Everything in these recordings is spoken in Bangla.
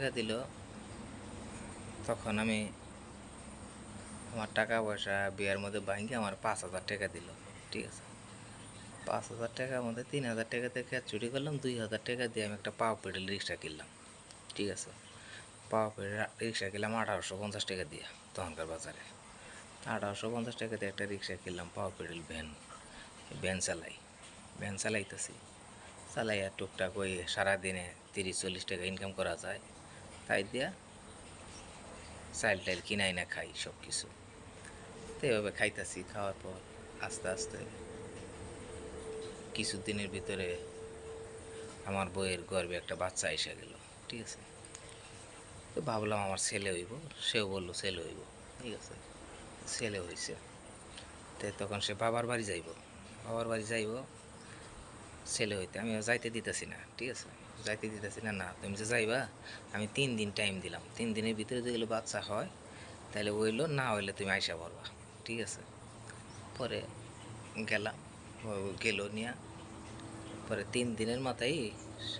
টাকা দিল, তখন আমি আমার টাকা পয়সা বিয়ের মধ্যে ভাঙ্গি আমার পাঁচ হাজার টাকা দিল, ঠিক আছে? পাঁচ হাজার টাকার মধ্যে তিন হাজার টাকা থেকে চুরি করলাম, দুই হাজার টাকা দিয়ে আমি একটা পাও পেডেল রিক্সা কিনলাম, ঠিক আছে? পাও পেডেল রিক্সা কিনলাম আঠারোশো পঞ্চাশ টাকা দিয়ে তখনকার বাজারে। আঠারোশো পঞ্চাশ টাকা দিয়ে একটা রিক্সা কিনলাম পাও পেডেল ভ্যান ভ্যান চালাই, ভ্যান চালাইতেছি। চালাইয়া টুকটাক ওই সারাদিনে তিরিশ চল্লিশ টাকা ইনকাম করা যায়। তাই দিয়া, চাইল টাইল কিনাই না খাই সব কিছু তো এভাবে খাইতেছি, খাওয়ার পর আস্তে আস্তে কিছুদিনের ভিতরে আমার বইয়ের গর্বে একটা বাচ্চা এসে গেল, ঠিক আছে? তো ভাবলাম আমার ছেলে হইব, সেও বলল ছেলে হইব, ঠিক আছে? ছেলে হয়েছে তো তখন সে বাবার বাড়ি যাইব, বাবার বাড়ি যাইব, ছেলে হইতে আমি যাইতে দিতেছি না, ঠিক আছে? যাইতে দিতেছি না। না তুমি যে যাইবা? আমি তিন দিন টাইম দিলাম। তিন দিনের ভিতরে যেগুলো বাচ্চা হয়, তাহলে হইল না হইলে তুমি আইসা পড়বা। ঠিক আছে? পরে গেলাম গেল নিয়া। পরে তিন দিনের মাথায়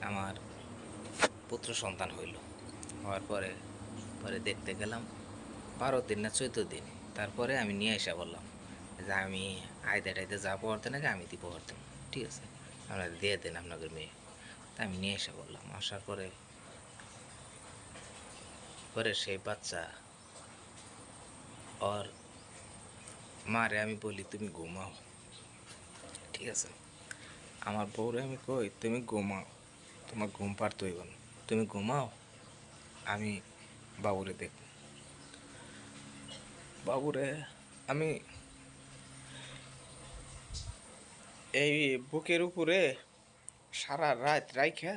আমার পুত্র সন্তান হইল। হওয়ার পরে পরে দেখতে গেলাম, বারো দিন না চোদ্দ দিন। তারপরে আমি নিয়ে আসা বললাম যে আমি আইতে টাইতে যা পড়তে নাকি আমি দিব পড়তাম ঠিক আছে? আপনারা দিয়ে দেন আপনাদের মেয়ে। আমি নিয়ে এসে বললাম, আসার পরে পরে সেই বাচ্চা ওর মারে আমি বলি, তুমি ঘুমাও। ঠিক আছে? আমার বউরে আমি কই, তুমি ঘুমাও, তোমার ঘুম পারতে না। তুমি ঘুমাও, আমি বাবুরে দেখ বাবুরে আমি এই বুকের উপরে সারা রাত রাইখা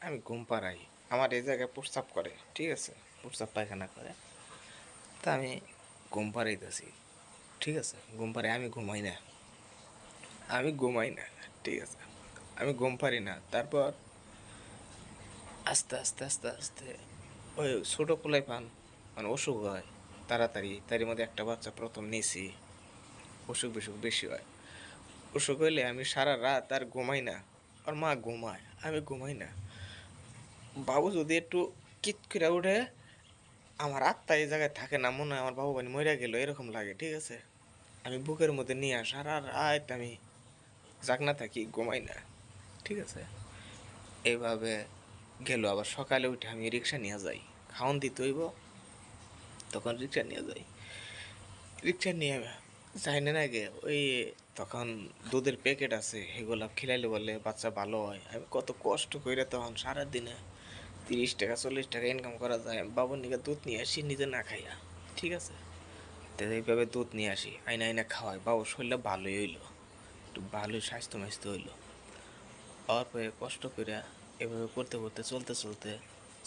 আমি ঘুম পাড়াই। আমার এই জায়গায় প্রস্রাব করে, ঠিক আছে? প্রস্রাব পায়খানা করে। তা আমি ঘুম পাড়াইতেছি, ঠিক আছে? ঘুম পাড়াই, আমি ঘুমাই না। আমি ঘুমাই না, ঠিক আছে? আমি ঘুম পারি না। তারপর আস্তে আস্তে আস্তে আস্তে ওই ছোটো পোলাই পান মানে অসুখ হয়, তাড়াতাড়ি। তারই মধ্যে একটা বাচ্চা প্রথম নিয়েছি অসুখ বিসুখ বেশি হয়। অসুখ হইলে আমি সারা রাত আর ঘুমাই না। আর মা ঘুমায়, আমি ঘুমাই না। বাবু যদি একটু কিত করে উঠে, আমার আত্মা এই জায়গায় থাকে না, মনে হয় আমার বাবু বানি মরে গেল, এরকম লাগে, ঠিক আছে? আমি বুকের মধ্যে নিয়ে আস, আর রাত আমি যাক জাগনা থাকি, ঘুমাই না, ঠিক আছে? এইভাবে গেল, আবার সকালে উঠে আমি রিক্সা নিয়ে যাই। খাওয়ান দিতে হইব, তখন রিক্সা নিয়ে যাই। রিক্সা নিয়ে যাই না আগে, ওই তখন দুধের প্যাকেট আছে, সেগুলো খিলাইলে বলে বাচ্চা ভালো হয়। আমি কত কষ্ট করে তখন সারাদিনে তিরিশ টাকা, চল্লিশ টাকা ইনকাম করা যায়। বাবুর নিকে দুধ নিয়ে আসি, নিজে না খাইয়া, ঠিক আছে? এইভাবে দুধ নিয়ে আসি, আইনা আইনা খাওয়াই। বাবুর শরীরটা ভালোই হইল, একটু ভালোই স্বাস্থ্য মাস্থ্য হইল। হওয়ার পরে কষ্ট করে এভাবে করতে করতে, চলতে চলতে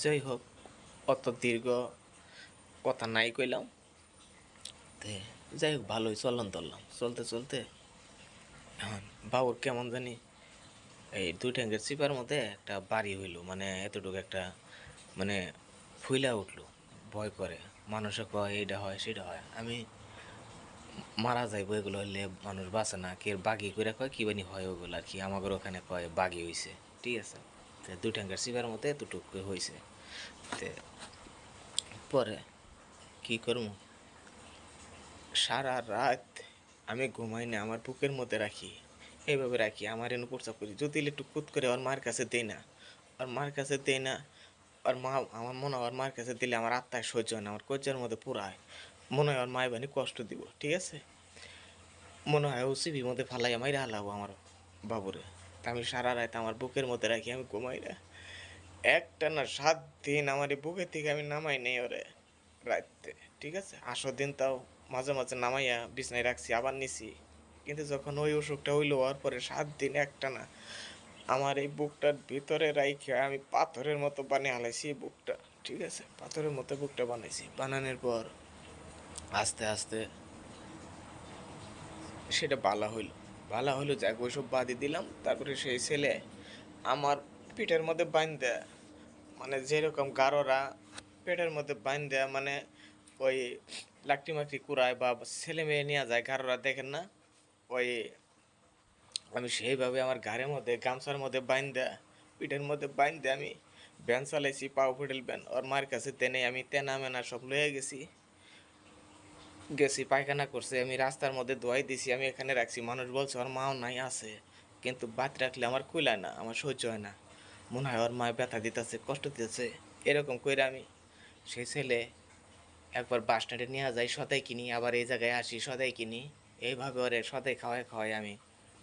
যাই হোক, অত দীর্ঘ কথা নাই কইলাম। তে যাই হোক, ভালোই, চললাম, ধরলাম। চলতে চলতে এখন বাবুর কেমন জানি এই দুই ট্যাঙ্কের চিপার মধ্যে একটা বাড়ি হইল মানে এতটুকু একটা মানে ফুইলা উঠল, ভয় করে। মানুষে কয় এইটা হয় সেটা হয়। আমি মারা যাইবো, এগুলো হলে মানুষ বাঁচে না। কে বাগি করে কয়, কি বানি হয় ওগুলো আর কি আমাদের ওখানে কয়, বাগি হইছে। ঠিক আছে? তো দুই ট্যাঙ্কের চিপার মধ্যে এতটুকু হয়েছে তে পরে কী করব? সারা রাত আমি ঘুমাই না, আমার বুকের মধ্যে রাখি। এইভাবে রাখি, আমার এনে প্রস্তাব করি। যদি একটু কুত করে আমার মার কাছে দেই না। আর মার কাছে দেই না আর মা, আমার মনে হয় ওর মার কাছে দিলে আমার আত্মায় সহ্য হয় না, আমার কজ্জার মধ্যে পুরায় মনে হয় ওর মায় বানি কষ্ট দিব, ঠিক আছে? মনে হয় ও সিবির মধ্যে ফালাই আমায় হালাবো আমার বাবুরে। তা আমি সারা রাত আমার বুকের মধ্যে রাখি, আমি ঘুমাই না। একটা না সাত দিন আমার এই বুকের থেকে আমি নামাই নেই ওরে রাখতে ঠিক আছে? আসো দিন তাও মাঝে মাঝে নামাইয়া বিছনায় রাখছি, আবার নিছি। কিন্তু যখন ওই অসুখটা হইল, হওয়ার পরে সাত দিন একটা না, আমার এই বুকটার ভিতরে রাইখে আমি পাথরের মতো বানিয়ে হালাইছি বুকটা, ঠিক আছে? পাথরের মতো বুকটা বানাইছি। বানানোর পর আস্তে আস্তে সেটা বালা হইল। বালা হইল যাক, ওইসব বাদি দিলাম। তারপরে সেই ছেলে আমার পিঠের মধ্যে বাইন দেয় মানে যেরকম গারোরা পেটের মধ্যে দেয়া মানে ওই লাকটি মাকটি কুড়ায় বা ছেলে মেয়ে নিয়ে যায় গারোরা দেখেন না, ওই আমি সেইভাবে আমার গাড়ির মধ্যে, গামছার মধ্যে বাইন দেয়া পিঠের মধ্যে বাইন দেয়া আমি ব্যান চালাইছি, পাও ফুটেল ব্যান ওর মার কাছে তেনে আমি তেনা মেনা সব লয়ে গেছি। গেছি, পায়খানা করছে, আমি রাস্তার মধ্যে দোয়াই দিছি, আমি এখানে রাখছি। মানুষ বলছে, ওর মাও নাই আছে, কিন্তু বাদ রাখলে আমার কুলায় না, আমার সহ্য হয় না। মনে হয় ওর মায় ব্যথা দিতেছে, কষ্ট দিতেছে। এরকম করে আমি সেই ছেলে একবার বাস স্ট্যান্ডে নিয়ে যাই, সদাই কিনি, আবার এই জায়গায় আসি, সদাই কিনি। এইভাবে ওরে সদাই খাওয়াই খাওয়াই আমি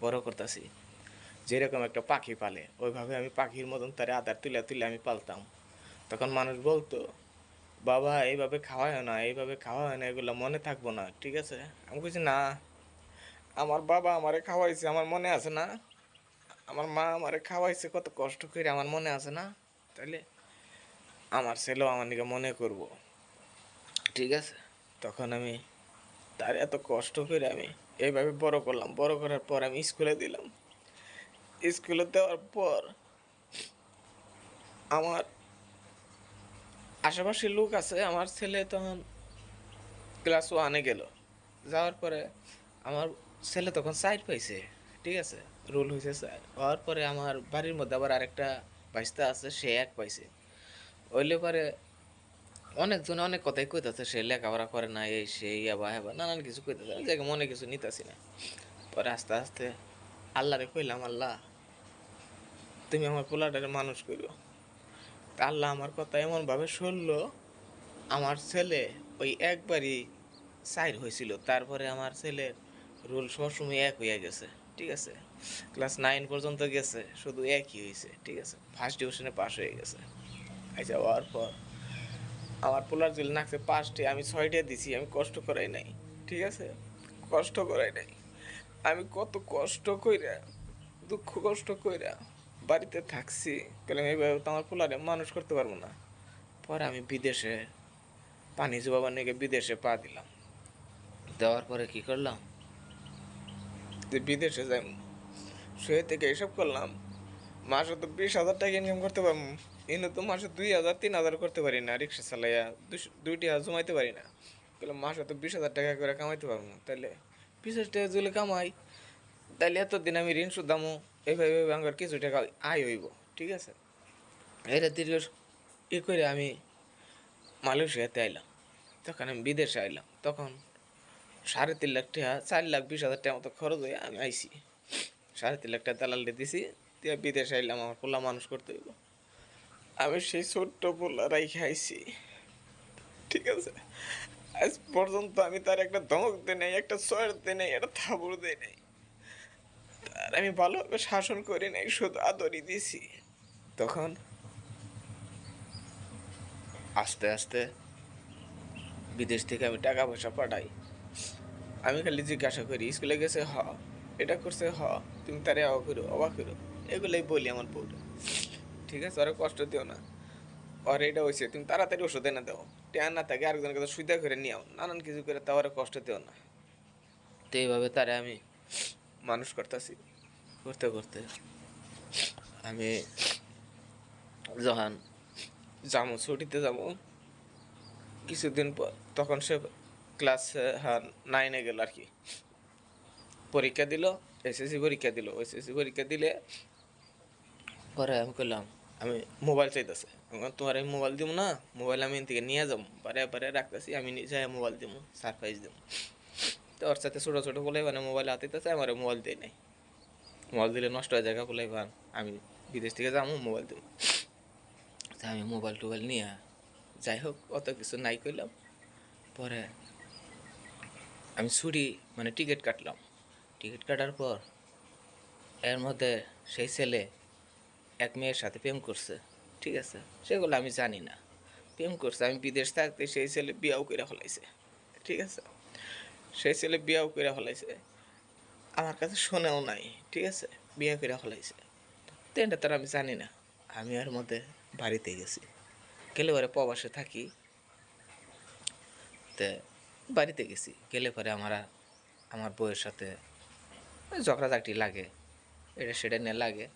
বড় করতেছি। যেরকম একটা পাখি পালে, ওইভাবে আমি পাখির মতন তারে আদার তুলে তুলে আমি পালতাম। তখন মানুষ বলতো, বাবা, এইভাবে খাওয়ায় না, এইভাবে খাওয়া হয় না, এগুলো মনে থাকব না, ঠিক আছে? আমি বলছি না, আমার বাবা আমারে খাওয়াইছে, আমার মনে আছে না। আমার মা আমারে খাওয়াইছে, কত কষ্ট করে আমার মনে আছে না। তাইলে আমার ছেলেও আমার দিকে মনে করব। ঠিক আছে? তখন আমি তার এত কষ্ট করে আমি এইভাবে বড় করলাম। বড় করার পর আমি স্কুলে দিলাম। স্কুলে দেওয়ার পর আমার আশেপাশে লোক আছে, আমার ছেলে তখন ক্লাস ওয়ানে গেল। যাওয়ার পরে আমার ছেলে তখন সাইড পাইছে, ঠিক আছে? রোল হয়েছে স্যার হওয়ার পরে আমার বাড়ির মধ্যে আবার আরেকটা বাইস্তা আছে, সে এক পাইছে। ওইলে পরে অনেকজন অনেক কথাই কইতাছে, সে লেখাপড়া করে না এই সেই আবা হেবা নানান কিছু কইতাছে। জায়গায় মনে কিছু নিতাছি না। পরে আস্তে আস্তে আল্লাহরে কইলাম, আল্লাহ, তুমি আমার পোলাটারে মানুষ করো তা আল্লাহ আমার কথা এমনভাবে শুনলো, আমার ছেলে ওই একবারই সাইড হয়েছিল তারপরে আমার ছেলের রোল সবসময় এক হয়ে গেছে, ঠিক আছে? ক্লাস নাইন পর্যন্ত গেছে, শুধু একই হয়েছে ঠিক আছে? ফার্স্ট ডিভিশনে পাস হয়ে গেছে। আচ্ছা হওয়ার পর আমার পোলার জল নাকছে পাঁচটি, আমি ছয়টা দিছি, আমি কষ্ট করাই নাই, ঠিক আছে? কষ্ট করাই নাই। আমি কত কষ্ট কইরা, দুঃখ কষ্ট কইরা বাড়িতে থাকছি কারণ এইভাবে তো আমার পোলারে মানুষ করতে পারব না। পরে আমি বিদেশে, পানি জবাবার নিয়ে বিদেশে পা দিলাম। দেওয়ার পরে কি করলাম? যে বিদেশে যাই শুয়ে থেকে এসব করলাম মাসে তো বিশ হাজার টাকা ইনকাম করতে পারব। কিন্তু তো মাসে দুই হাজার, তিন হাজার করতে পারি না, রিক্সা চালাইয়া দুইটি হাজার জমাইতে পারি না। তাহলে মাসে তো বিশ হাজার টাকা করে কামাইতে পারব। তাহলে বিশ হাজার টাকা যদি কামাই। তাহলে এতদিন আমি ঋণ শুধামো এইভাবে এইভাবে আমার কিছু টাকা আয় হইব, ঠিক আছে? এটা দীর্ঘ ই করে আমি মালয়েশিয়াতে আইলাম। তখন আমি বিদেশে আইলাম। তখন সাড়ে তিন লাখ টাকা, চার লাখ, বিশ হাজার টাকা মতো খরচ হয়ে আমি আইছি। সাড়ে তিন লাখ টাকা দালালে দিছি। বিদেশে আইলাম, আমার পোলা মানুষ করতে হইব। আমি সেই ছোট্ট পোলা রাইখে আইছি ঠিক আছে? আজ পর্যন্ত আমি তার একটা ধমক দিই নাই, একটা সয়ের দিই নাই, একটা থাবুর দিই নাই। তার আমি ভালোভাবে শাসন করি নাই, শুধু আদরি দিছি। তখন আস্তে আস্তে বিদেশ থেকে আমি টাকা পয়সা পাঠাই। আমি খালি জিজ্ঞাসা করি, স্কুলে গেছে? হ। এটা করছে? হ। তুমি তারে অবাক করো অবাক করো। এগুলোই বলি আমার বউটা ঠিক আছে, ওরা কষ্ট দিও না। আর এটা হয়েছে তুমি তাড়াতাড়ি ওষুধ এনে দাও। টেন না থাকে আরেকজনের কাছে সুবিধা করে নিও নানান কিছু করে তা ওরা কষ্ট দিও না। তো এইভাবে তারে আমি মানুষ করতেছি, করতে করতে আমি যখন যাব, ছুটিতে যাব, কিছুদিন পর তখন সে ক্লাস হ্যাঁ নাইনে গেল আর কি। পরীক্ষা দিল এসএসসি পরীক্ষা দিল এসএসসি পরীক্ষা দিলে পরে আমি করলাম আমি মোবাইল চাইতেছে। তোমার আমি মোবাইল দিব না মোবাইল আমি থেকে নিয়ে যাব। পারে পারে রাখতেছি, আমি নিজে মোবাইল দিব সারপ্রাইজ দিব তো ওর সাথে ছোটো ছোটো বলে মানে মোবাইল হাতে আমার মোবাইল দেয় নাই। মোবাইল দিলে নষ্ট হয়ে জায়গা বলে ভান, আমি বিদেশ থেকে যাব মোবাইল দেবো আমি মোবাইল টোবাইল নিয়ে যাই হোক, অত কিছু নাই করলাম পরে আমি ছুরি মানে টিকিট কাটলাম। টিকিট কাটার পর এর মধ্যে সেই ছেলে এক মেয়ের সাথে প্রেম করছে, ঠিক আছে? সেগুলো আমি জানি না। প্রেম করছে, আমি বিদেশ থাকতে সেই ছেলে বিয়াও করে ফেলাইছে, ঠিক আছে? সেই ছেলে বিয়াও করে ফেলাইছে। আমার কাছে শোনেও নাই, ঠিক আছে? বিয়ে করে ফেলাইছে। তো এটা তার আমি জানি না। আমি আর মধ্যে বাড়িতে গেছি। গেলে পরে প্রবাসে থাকি। তে বাড়িতে গেছি। গেলে পরে আমার আমার বউয়ের সাথে ঝগড়াঝাটি লাগে। এটা সেটা নিয়ে লাগে।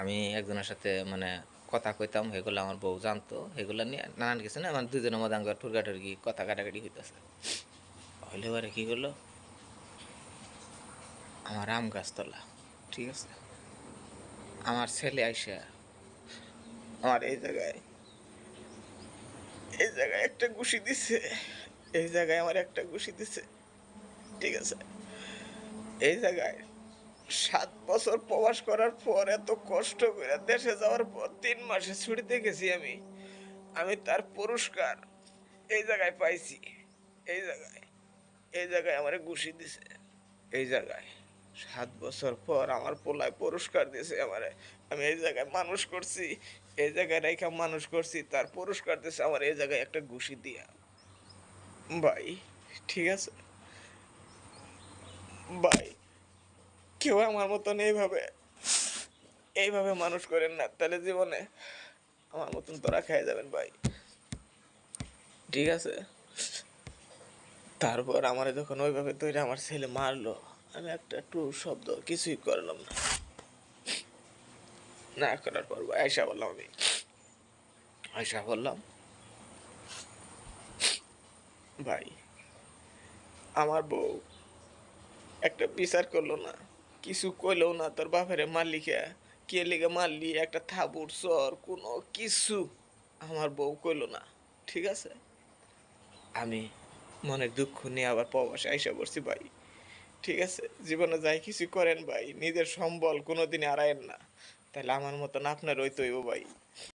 আমি একজনের সাথে মানে কথা কইতাম সেগুলো আমার বউ জানতো সেগুলো নিয়ে নানান কিছু না আমার দুজনের মধ্যে আমার টুরগি কথা কাটাকাটি হইতেছে। হইলে পরে কী করল? আমার আম গাছতলা ঠিক আছে? আমার ছেলে আইসা আমার এই জায়গায় এই জায়গায় একটা ঘুষি দিছে, এই জায়গায় আমার একটা ঘুষি দিছে, ঠিক আছে? এই জায়গায় সাত বছর প্রবাস করার পর এত কষ্ট করে দেশে যাওয়ার পর তিন মাসে ছুটিতে গেছি আমি। আমি তার পুরস্কার এই জায়গায় পাইছি। এই জায়গায়। এই জায়গায় আমার ঘুষি দিছে। এই জায়গায়। সাত বছর পর আমার পোলায় পুরস্কার দিয়েছে আমারে। আমি এই জায়গায় মানুষ করছি। এই জায়গায় রেখা মানুষ করছি। তার পুরস্কার দিয়েছে আমার এই জায়গায় একটা ঘুষি দিয়া। ভাই, ঠিক আছে? ভাই কেউ আমার মতন এইভাবে এইভাবে মানুষ করেন না। তাহলে জীবনে আমার মতন তোরা খেয়ে যাবেন ভাই। ঠিক আছে? তারপর আমার যখন ওইভাবে তৈরি আমার ছেলে মারলো, আমি একটা টু শব্দ কিছুই করলাম না। না করার পর আয়সা বললাম আমি। আয়সা বললাম, ভাই, আমার বউ একটা বিচার করল না। কিছু কইলেও না তোর বাপেরে মালিকা কে লেগে মারলি একটা থাবুর চর, কোনো কিছু আমার বউ কইল না, ঠিক আছে? আমি মনের দুঃখ নিয়ে আবার প্রবাসে আইসা করছি ভাই, ঠিক আছে? জীবনে যাই কিছু করেন ভাই, নিজের সম্বল কোনো কোনোদিন আড়ায়েন না তাহলে আমার মতন আপনার ওই তৈব ভাই।